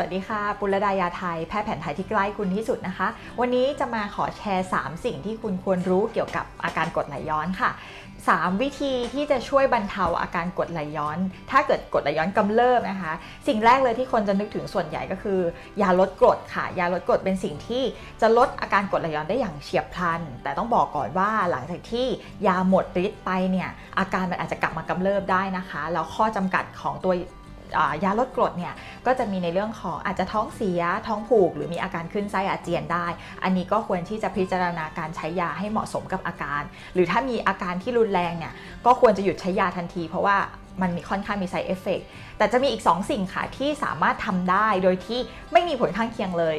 สวัสดีค่ะ ปุรดายาไทย แพทย์แผนไทยที่ใกล้คุณที่สุดนะคะ วันนี้จะมาขอแชร์ 3 สิ่งที่คุณควรรู้เกี่ยวกับอาการกรดไหลย้อนค่ะ 3 วิธีที่จะช่วยบรรเทาอาการกรดไหลย้อน ถ้าเกิดกรดไหลย้อนกำเริบนะคะ สิ่งแรกเลยที่คนจะนึกถึงส่วนใหญ่ก็คือ ยาลดกรดค่ะ ยาลดกรดเป็นสิ่งที่จะลดอาการกรดไหลย้อนได้อย่างเฉียบพลัน แต่ต้องบอกก่อนว่าหลังจากที่ยาหมดฤทธิ์ไปเนี่ยอาการมันอาจจะกลับมากำเริบได้นะคะแล้วข้อจำกัดของตัว ยาลดกรดเนี่ยก็จะมีในเรื่องของอาจจะท้องเสียท้องผูก หรือมีอาการขึ้นไส้อาเจียนได้ อันนี้ก็ควรที่จะพิจารณาการใช้ยาให้เหมาะสมกับอาการ หรือถ้ามีอาการที่รุนแรงเนี่ยก็ควรจะหยุดใช้ยาทันทีเพราะว่ามันมีค่อนข้างมีไซเอฟเฟกแต่จะมีอีก 2 สิ่งค่ะที่สามารถทำได้โดยที่ไม่มีผลข้างเคียงเลย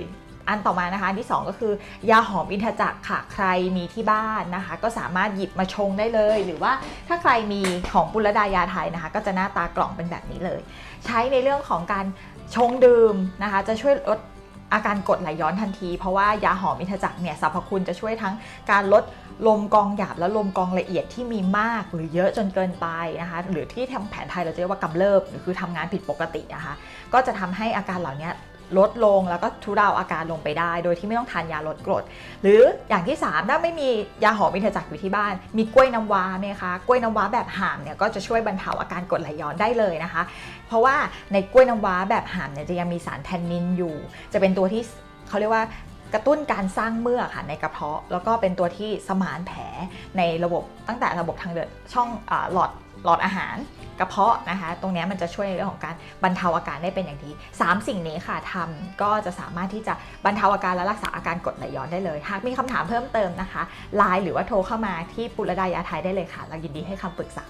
อันต่อมานะคะอันที่ 2 ก็คือยาหอมอินทจักรค่ะใครมีที่บ้านนะคะ ก็สามารถหยิบมาชงได้เลย หรือว่าถ้าใครมีของปุรดายาไทยนะคะ ก็จะหน้าตากล่องเป็นแบบนี้เลย ใช้ในเรื่องของการชงดื่มนะคะ จะช่วยลดอาการกดไหลย้อนทันที เพราะว่ายาหอมอินทจักรเนี่ยสรรพคุณจะช่วยทั้งการลดลมกองหยาบและลมกองละเอียดที่มีมากหรือเยอะจนเกินไปนะคะ หรือที่ทางแผนไทยเราจะเรียกว่ากำเริบหรือคือทำงานผิดปกตินะคะ ก็จะทำให้อาการเหล่านี้ ลดลงแล้วก็ทุเลาอาการลงไปได้ โดยที่ไม่ต้องทานยาลดกรด หรืออย่างที่ 3 ถ้าไม่มียาหอมอินทจักรอยู่ที่บ้าน มีกล้วยน้ำว้าไหมคะกล้วยน้ำว้าแบบห่ามเนี่ยก็จะช่วยบรรเทาอาการกรดไหลย้อนได้เลยนะคะ เพราะว่าในกล้วยน้ำว้าแบบห่ามเนี่ยจะยังมีสารแทนนินอยู่ จะเป็นตัวที่เขาเรียกว่ากระตุ้นการสร้างเมือกค่ะในกระเพาะ แล้วก็เป็นตัวที่สมานแผลในระบบตั้งแต่ระบบทางเดินช่องอหลอด หลอดอาหารกระเพาะนะคะ ตรงนี้มันจะช่วยในเรื่องของการบรรเทาอาการได้เป็นอย่างดี3สิ่งนี้ค่ะทำก็จะสามารถที่จะบรรเทาอาการและรักษาอาการกรดไหลย้อนได้เลย หากมีคำถามเพิ่มเติมนะคะไลน์หรือว่าโทรเข้ามาที่ปุรดายาไทยได้เลยค่ะ เรายินดีให้คำปรึกษา